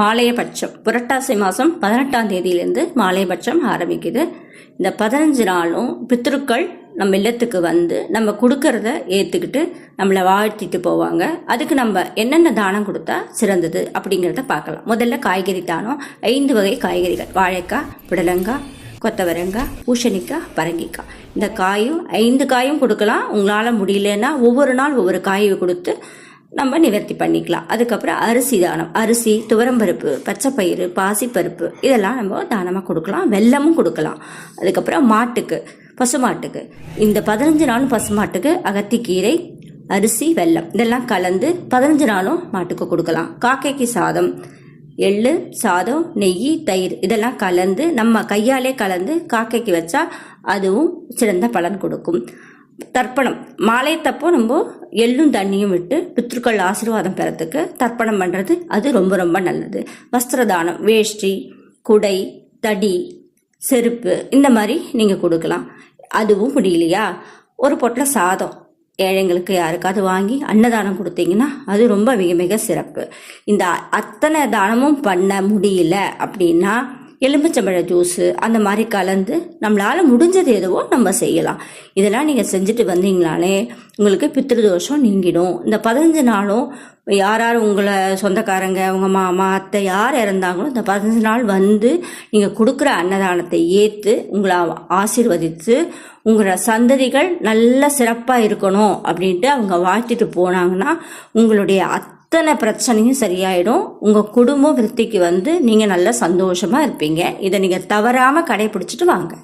மாலையபட்சம். புரட்டாசி மாதம் பதினெட்டாம் தேதியிலேருந்து மாலையபட்சம் ஆரம்பிக்குது. இந்த பதினஞ்சு நாளும் பித்ருக்கள் நம்ம இல்லத்துக்கு வந்து நம்ம கொடுக்கறத ஏற்றுக்கிட்டு நம்மளை வாழ்த்திட்டு போவாங்க. அதுக்கு நம்ம என்னென்ன தானம் கொடுத்தா சிறந்தது அப்படிங்கிறத பார்க்கலாம். முதல்ல காய்கறி தானம். ஐந்து வகை காய்கறிகள். வாழைக்காய் புடலங்காய் கொத்தவரங்காய் பூசணிக்காய் பரங்கிக்காய். இந்த காயும் ஐந்து காயும் கொடுக்கலாம். உங்களால் முடியலன்னா ஒவ்வொரு நாள் ஒவ்வொரு காயை கொடுத்து நம்ம நிவர்த்தி பண்ணிக்கலாம். அதுக்கப்புறம் அரிசி தானம். அரிசி துவரம்பருப்பு பச்சைப்பயிறு பாசிப்பருப்பு இதெல்லாம் நம்ம தானமாக கொடுக்கலாம். வெல்லமும் கொடுக்கலாம். அதுக்கப்புறம் மாட்டுக்கு பசுமாட்டுக்கு. இந்த பதினஞ்சு நாளும் பசுமாட்டுக்கு அகத்திக்கீரை அரிசி வெல்லம். இதெல்லாம் கலந்து பதினஞ்சு நாளும் மாட்டுக்கு கொடுக்கலாம். காக்கைக்கு சாதம் எள்ளு சாதம் நெய் தயிர் இதெல்லாம் கலந்து நம்ம கையாலே கலந்து காக்கைக்கு வச்சா அதுவும் சிறந்த பலன் கொடுக்கும். தர்ப்பணம். மாலையத்தப்போ நம்ம எள்ளும் தண்ணியும் விட்டு பித்ருக்கள் ஆசீர்வாதம் பெறத்துக்கு தர்ப்பணம் பண்ணுறது அது ரொம்ப ரொம்ப நல்லது. வஸ்திரதானம் வேஷ்டி குடை தடி செருப்பு இந்த மாதிரி நீங்கள் கொடுக்கலாம். அதுவும் முடியலையா? ஒரு பொட்டில் சாதம் ஏழைங்களுக்கு யாருக்காவது வாங்கி அன்னதானம் கொடுத்தீங்கன்னா அது ரொம்ப மிக மிக சிறப்பு. இந்த அத்தனை தானமும் பண்ண முடியல அப்படின்னா எலுமிச்சம்பழ ஜூஸு அந்த மாதிரி கலந்து நம்மளால் முடிஞ்சது எதுவோ நம்ம செய்யலாம். இதெல்லாம் நீங்கள் செஞ்சுட்டு வந்தீங்களாலே உங்களுக்கு பித்திருதோஷம் நீங்கிடும். இந்த பதினஞ்சு நாளும் யார் யார் உங்களை சொந்தக்காரங்க உங்கள் மாமா அத்தை யார் இறந்தாங்களோ இந்த பதினஞ்சு நாள் வந்து நீங்கள் கொடுக்குற அன்னதானத்தை ஏற்று உங்களை ஆசீர்வதித்து உங்களோட சந்ததிகள் நல்ல சிறப்பாக இருக்கணும் அப்படின்ட்டு அவங்க வாழ்த்திட்டு போனாங்கன்னா உங்களுடைய அத்தனை பிரச்சனையும் சரியாயிடும். உங்கள் குடும்பம் விருத்திக்கு வந்து நீங்கள் நல்லா சந்தோஷமாக இருப்பீங்க. இதை நீங்கள் தவறாமல் கடைபிடிச்சிட்டு வாங்க.